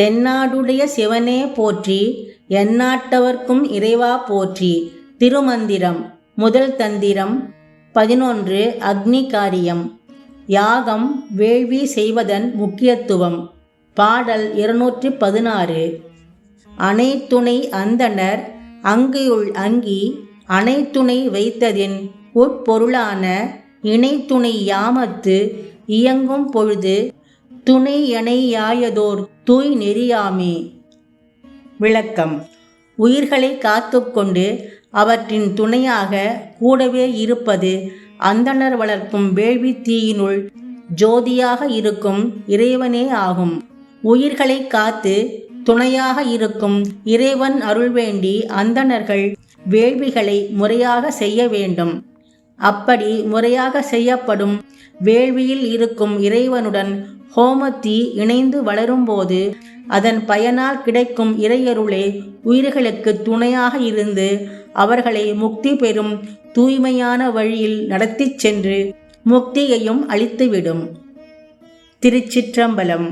தென்னாடுடைய சிவனே போற்றி எந்நாட்டவர்க்கும் இறைவா போற்றி. திருமந்திரம் முதல் தந்திரம் பதினொன்று அக்னி காரியம் யாகம் வேள்வி செய்வதன் முக்கியத்துவம். பாடல் இருநூற்றி பதினாறு. அனைத்துணை அந்தணர் அங்கியுள் அங்கி அனைத்துணை வைத்ததின் உட்பொருளான இணைத்துணை யாமத்து இயங்கும் பொழுது துணை யாயதோர் தூய் நெறியாமே. விளக்கம். உயிர்களை காத்துக்கொண்டு அவற்றின் துணையாக கூடவே இருப்பது அந்தணர் வளர்க்கும் வேள்வி தீயினுள் ஜோதியாக இருக்கும் இறைவனே ஆகும். உயிர்களை காத்து துணையாக இருக்கும் இறைவன் அருள் வேண்டி அந்தணர்கள் வேள்விகளை முறையாக செய்ய வேண்டும். அப்படி முறையாக செய்யப்படும். வேள்வியில் இருக்கும் இறைவனுடன் ஹோமத்தி இணைந்து வளரும்போது அதன் பயனால் கிடைக்கும் இறையருளே உயிர்களுக்கு துணையாக இருந்து அவர்களை முக்தி பெறும் தூய்மையான வழியில் நடத்திச் சென்று முக்தியையும் அளித்துவிடும். திருச்சிற்றம்பலம்